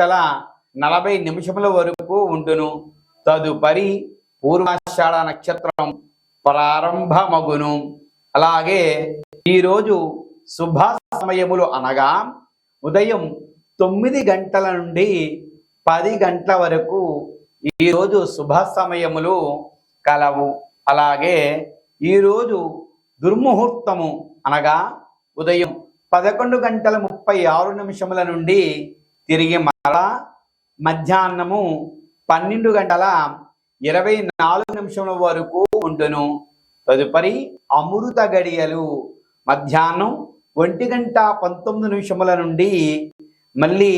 గల నలభై నిమిషముల వరకు ఉండును. తదుపరి పూర్వాషాఢ నక్షత్రం ప్రారంభమగును. అలాగే ఈరోజు శుభ సమయములు అనగా ఉదయం తొమ్మిది గంటల నుండి పది గంటల వరకు ఈరోజు శుభ సమయములు కలవు. అలాగే ఈరోజు దుర్ముహూర్తము అనగా ఉదయం పదకొండు గంటల ముప్పై ఆరు నిమిషముల నుండి తిరిగి గంటల మధ్యాహ్నము పన్నెండు గంటల ఇరవై నాలుగు నిమిషముల వరకు ఉండును. తదుపరి అమృత గడియలు మధ్యాహ్నం ఒంటి గంట పంతొమ్మిది నిమిషముల నుండి మళ్ళీ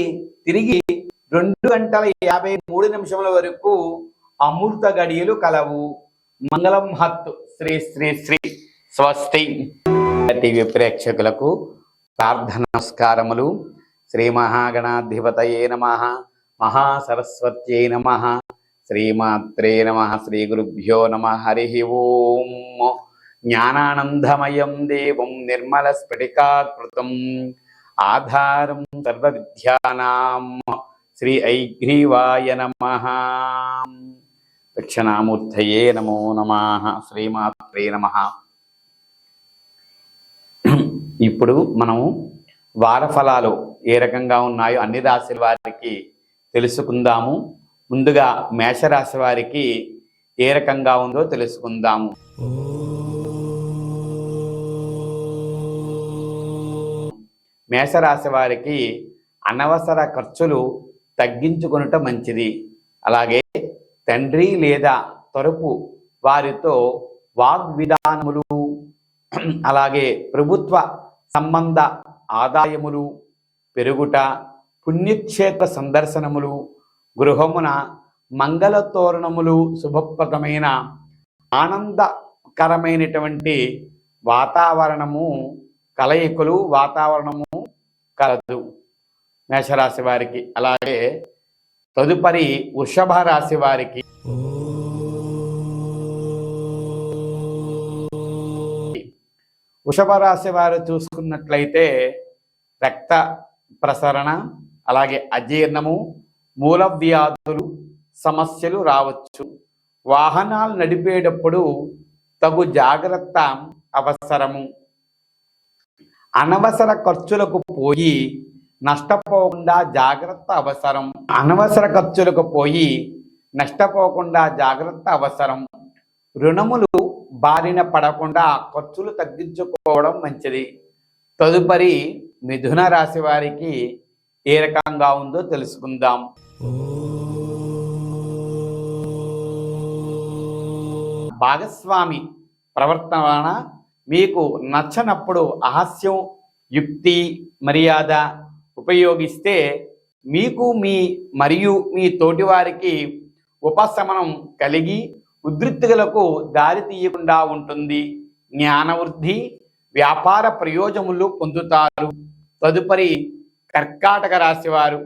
తిరిగి రెండు గంటల యాభై మూడు నిమిషముల వరకు అమృత గడియలు కలవు. మంగళం హత్. శ్రీ శ్రీ శ్రీ స్వస్తి. టీవీ ప్రేక్షకులకు ప్రార్థన నమస్కారములు. శ్రీ మహాగణాధిపతయే నమ మహాసరస్వత్యై నమ శ్రీమాత్రే నమ శ్రీ గురుభ్యో నమ హరి ఓం. జ్ఞానానందమయం దేవం నిర్మలస్ఫటికాకృతం ఆధారం సర్వవిద్యానాం శ్రీ ఐగ్రీవాయ నమ. దక్షిణామూర్తయే నమో నమ శ్రీమాత్రే నమ. ఇప్పుడు మనము వారఫలాలు ఏ రకంగా ఉన్నాయో అన్ని రాశుల వారికి తెలుసుకుందాము. ముందుగా మేషరాశి వారికి ఏ రకంగా ఉందో తెలుసుకుందాము. మేషరాశి వారికి అనవసర ఖర్చులు తగ్గించుకొనుట మంచిది. అలాగే తండ్రి లేదా తరపు వారితో వాగ్విధానములు అలాగే ప్రభుత్వ సంబంధ ఆదాయములు పెరుగుట పుణ్యక్షేత్ర సందర్శనములు గృహమున మంగళ తోరణములు శుభప్రదమైన ఆనందకరమైనటువంటి వాతావరణము కలయికలు వాతావరణము కలదు. మేషరాశి వారికి అలాగే తదుపరి వృషభ రాశి వారికి. వృషభ రాశి వారు చూసుకున్నట్లయితే రక్త ప్రసరణ అలాగే అజీర్ణము మూల వ్యాధులు సమస్యలు రావచ్చు. వాహనాలు నడిపేటప్పుడు తగు జాగ్రత్త అవసరము. అనవసర ఖర్చులకు పోయి నష్టపోకుండా జాగ్రత్త అవసరం. అనవసర ఖర్చులకు పోయి నష్టపోకుండా జాగ్రత్త అవసరం. రుణములు బారిన పడకుండా ఖర్చులు తగ్గించుకోవడం మంచిది. తదుపరి మిథున రాశి వారికి ఏ రకంగా ఉందో తెలుసుకుందాం. భాగస్వామి ప్రవర్తన వలన మీకు నచ్చనప్పుడు అహాస్యం యుక్తి మర్యాద ఉపయోగిస్తే మీకు మీ మరియు మీ తోటివారికి ఉపశమనం కలిగి ఉద్రిక్తులకు దారి తీయకుండా ఉంటుంది. జ్ఞానవృద్ధి వ్యాపార ప్రయోజనములు పొందుతారు. తదుపరి కర్కాటక రాశి వారు.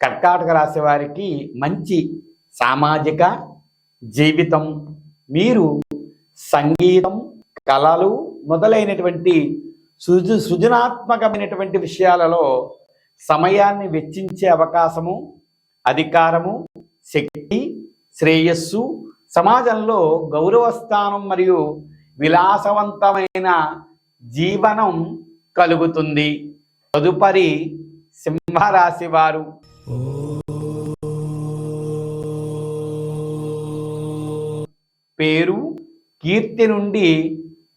కర్కాటక రాశి వారికి మంచి సామాజిక జీవితం మీరు సంగీతం కళలు మొదలైనటువంటి సృజు సృజనాత్మకమైనటువంటి విషయాలలో సమయాన్ని వెచ్చించే అవకాశము అధికారము శక్తి శ్రేయస్సు సమాజంలో గౌరవ స్థానం మరియు విలాసవంతమైన జీవనం కలుగుతుంది. తదుపరి సింహరాశి వారు. పేరు కీర్తి నుండి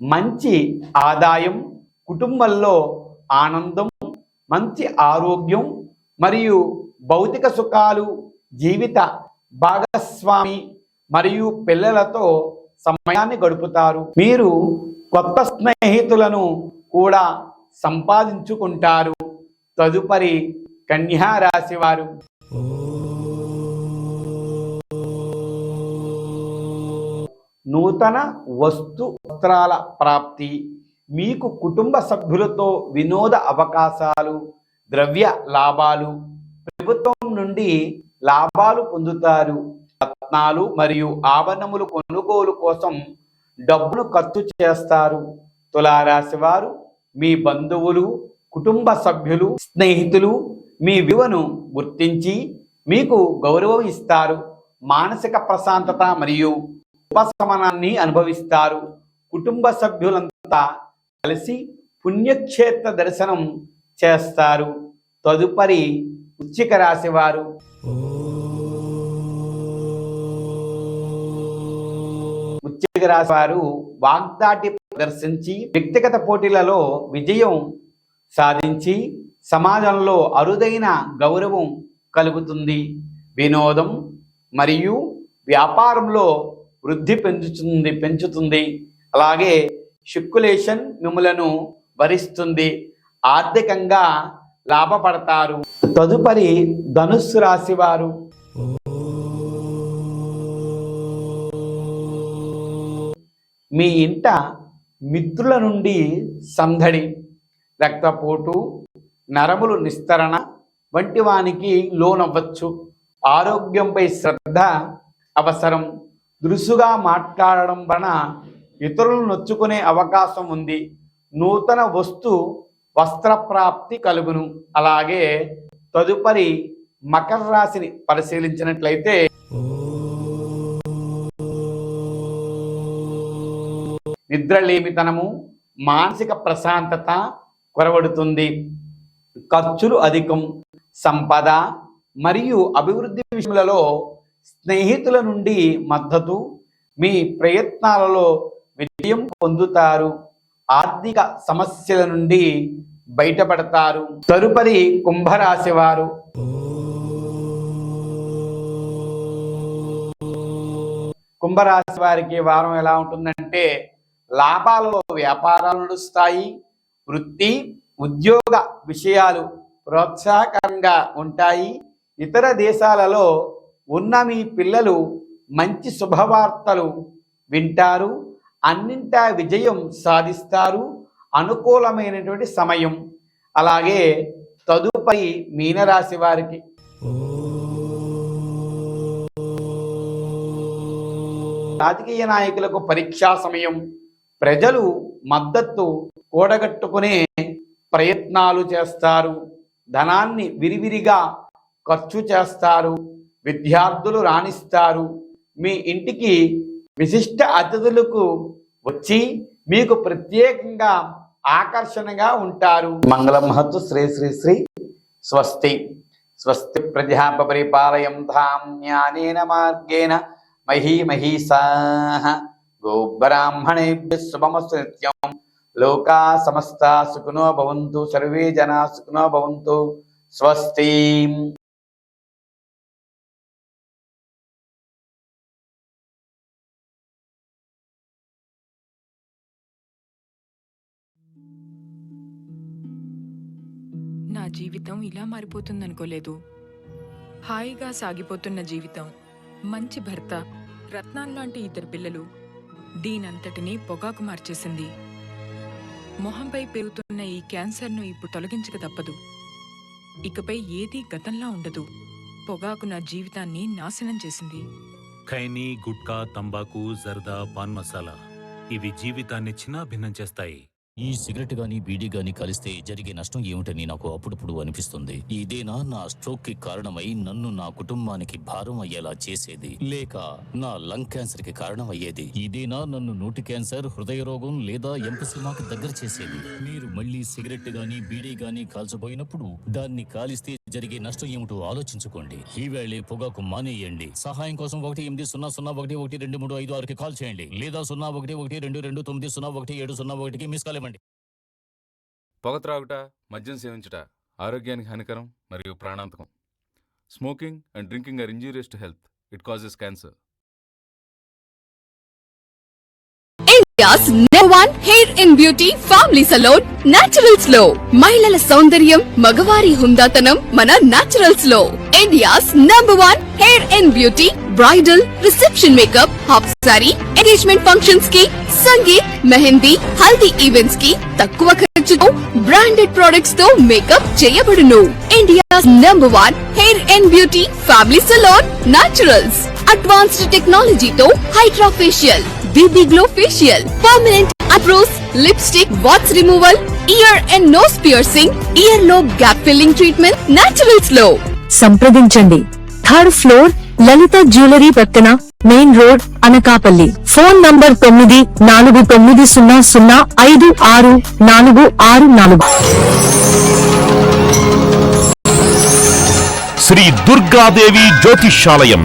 మంచి ఆదాయం కుటుంబంలో ఆనందం మంచి ఆరోగ్యం మరియు భౌతిక సుఖాలు జీవిత భాగస్వామి మరియు పిల్లలతో సమయాన్ని గడుపుతారు. మీరు కొత్త స్నేహితులను కూడా సంపాదించుకుంటారు. తదుపరి కన్యా రాశి వారు. నూతన వస్తు వస్త్రాల ప్రాప్తి. మీకు కుటుంబ సభ్యులతో వినోద అవకాశాలు ద్రవ్య లాభాలు ప్రభుత్వం నుండి లాభాలు పొందుతారు. రత్నాలు మరియు ఆభరణములు కొనుగోలు కోసం డబ్బును ఖర్చు చేస్తారు. తులారాశి వారు మీ బంధువులు కుటుంబ సభ్యులు స్నేహితులు మీ విలువను గుర్తించి మీకు గౌరవం ఇస్తారు. మానసిక ప్రశాంతత మరియు ఉపశమనాన్ని అనుభవిస్తారు. కుటుంబ సభ్యులంతా కలిసి పుణ్యక్షేత్ర దర్శనం చేస్తారు. తదుపరి వృశ్చిక రాశి వారు. వృశ్చిక రాశి వారు వాగ్దాటి ప్రదర్శించి వ్యక్తిగత పోటీలలో విజయం సాధించి సమాజంలో అరుదైన గౌరవం కలుగుతుంది. వినోదం మరియు వ్యాపారంలో వృద్ధి పెంచుతుంది పెంచుతుంది. అలాగే షిక్యులేషన్ మిమ్మలను భరిస్తుంది. ఆర్థికంగా లాభపడతారు. తదుపరి ధనుస్సు రాశి మీ ఇంట మిత్రుల నుండి సందడి రక్తపోటు నరములు నిస్తరణ వంటి వానికి లోనవ్వచ్చు. ఆరోగ్యంపై శ్రద్ధ అవసరం. దురుసుగా మాట్లాడడం వలన ఇతరులను నొచ్చుకునే అవకాశం ఉంది. నూతన వస్తు వస్త్రప్రాప్తి కలుగును. అలాగే తదుపరి మకర రాశిని పరిశీలించినట్లయితే నిద్రలేమితనము మానసిక ప్రశాంతత కొరవడుతుంది. ఖర్చులు అధికం సంపద మరియు అభివృద్ధి విషయంలో స్నేహితుల నుండి మద్దతు మీ ప్రయత్నాలలో విజయం పొందుతారు. ఆర్థిక సమస్యల నుండి బయటపడతారు. తదుపరి కుంభరాశి వారు. కుంభరాశి వారికి వారం ఎలా ఉంటుందంటే లాభాలలో వ్యాపారాలు నడుస్తాయి వృత్తి ఉద్యోగ విషయాలు ప్రోత్సాహకరంగా ఉంటాయి. ఇతర దేశాలలో ఉన్న మీ పిల్లలు మంచి శుభవార్తలు వింటారు అన్నింటా విజయం సాధిస్తారు అనుకూలమైనటువంటి సమయం. అలాగే తదుపరి మీనరాశి వారికి. రాజకీయ నాయకులకు పరీక్షా సమయం. ప్రజలు మద్దతు కూడగట్టుకునే ప్రయత్నాలు చేస్తారు. ధనాన్ని విరివిరిగా ఖర్చు చేస్తారు. విద్యార్థులు రాణిస్తారు. మీ ఇంటికి విశిష్ట అతిథులకు వచ్చి మీకు ప్రత్యేకంగా ఆకర్షణగా ఉంటారు. మంగళం మహత్తు శ్రీ శ్రీ శ్రీ స్వస్తి. స్వస్తి ప్రజాపరిపాలయం పరిపాలయం మార్గేణ మహీ మహీసా గోబ్రాహ్మణేభ్య శుభమస్తు నిత్యం లోకా సమస్త సుఖినో భవంతు సర్వే జనా సుఖినో భవంతు స్వస్తి నా జీవితం ఇలా మారిపోతుందనుకోలేదు. హాయిగా సాగిపోతున్న జీవితం. మంచి భర్త రత్నాల్లాంటి ఇద్దరు పిల్లలు దీనంతటినీ పొగాకు మార్చేసింది. మొహంపై పెరుగుతున్న ఈ క్యాన్సర్ను ఇప్పుడు తొలగించక తప్పదు. ఇకపై ఏదీ గతంలా ఉండదు. పొగాకు నా జీవితాన్ని నాశనం చేసింది. ఖైనీ గుట్కా తంబాకు జర్దా పాన్ మసాలా ఇవి జీవితాన్ని చిన్నాభిన్నం చేస్తాయి. ఈ సిగరెట్ గాని బీడీ గాని కలిస్తే జరిగే నష్టం ఏమిటని నాకు అప్పుడప్పుడు అనిపిస్తుంది. ఇదేనా నా స్ట్రోక్కి కారణమై నన్ను నా కుటుంబానికి భారం అయ్యేలా చేసేది. లేక నా లంగ్ క్యాన్సర్కి కారణం అయ్యేది. ఇదేనా నన్ను నోటి క్యాన్సర్ హృదయ రోగం లేదా ఎంపసిమాకి దగ్గర చేసేది. మీరు మళ్ళీ సిగరెట్ గాని బీడీ గాని కాల్చబోయినప్పుడు దాన్ని కాలిస్తే జరిగే నష్టం ఏమిటో ఆలోచించుకోండి. ఈ వేళే పొగాకు మానేయండి. సహాయం కోసం ఒకటి ఎనిమిది సున్నా సున్నా ఒకటి ఒకటి రెండు మూడు ఐదు ఆరుకి కాల్ చేయండి. లేదా సున్నా ఒకటి ఒకటి రెండు రెండు తొమ్మిది సున్నా ఒకటి ఏడు సున్నా ఒకటికి మిస్ కాల్ ఇవ్వండి. పొగ త్రాగుట మద్యం సేవించుట ఆరోగ్యానికి హానికరం మరియు ప్రాణాంతకం. Smoking and drinking are injurious to health. It causes cancer. India's number one hair in beauty family salon నాచురల్స్లో మహిళల సౌందర్యం మగవారి హుందాతనం మన నాచురల్స్లో India's number one hair in beauty bridal reception makeup half sari engagement ఫంక్షన్స్కి సంగీత్ మెహందీ హల్దీ ఈవెంట్స్కి తక్కువ ఖర్చుతో బ్రాండెడ్ ప్రొడక్ట్స్తో మేకప్ చేయబడును India's number one hair and beauty family salon Naturals advanced టెక్నాలజీతో hydra facial BB glow facial permanent అప్రోస్ lipstick warts removal ear and nose piercing ఇయర్లో gap filling treatment నేచురల్స్లో సంప్రదించండి. థర్డ్ ఫ్లోర్ లలిత జ్యువెలరీ పక్కన main road Anakapalli. Phone number తొమ్మిది నాలుగు తొమ్మిది సున్నా సున్నా ఐదు ఆరు నాలుగు ఆరు నాలుగు. శ్రీ దుర్గాదేవి జ్యోతిష్యాలయం.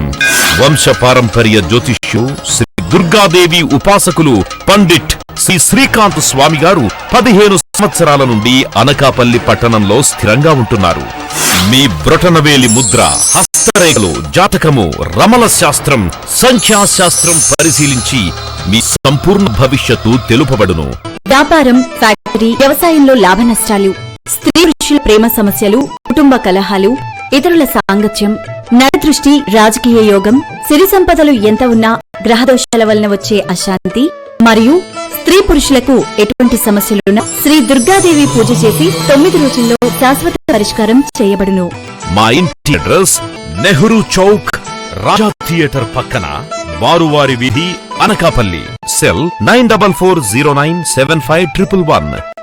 వంశపారంపర్య జ్యోతిష్యు శ్రీ దుర్గాదేవి ఉపాసకులు పండిట్ శ్రీ శ్రీకాంత్ స్వామి గారు పదిహేను సంవత్సరాల నుండి అనకాపల్లి పట్టణంలో స్థిరంగా ఉంటున్నారు. మీ బ్రొటనవేలి ముద్ర హస్తరేఖలు జాతకము రమల శాస్త్రం సంఖ్యాశాస్త్రం పరిశీలించి మీ సంపూర్ణ భవిష్యత్తు తెలుపబడును. వ్యాపారం ఫ్యాక్టరీ వ్యవసాయంలో లాభ నష్టాలు స్త్రీ పురుషుల ప్రేమ సమస్యలు కుటుంబ కలహాలు ఇతరుల సాంగత్యం నరదృష్టి రాజకీయ యోగం సిరి సంపదలు ఎంత ఉన్నా గ్రహదోషాల వలన వచ్చే అశాంతి మరియు స్త్రీ పురుషులకు ఎటువంటి సమస్యలున్నా శ్రీ దుర్గాదేవి పూజ చేసి తొమ్మిది రోజుల్లో శాశ్వత పరిష్కారం చేయబడును. మా ఇంటి అడ్రస్ నెహ్రూ చౌక్ రాజా థియేటర్ పక్కన వారువారి వీధి Anakapalli. Cell nine double four zero nine seven five triple one.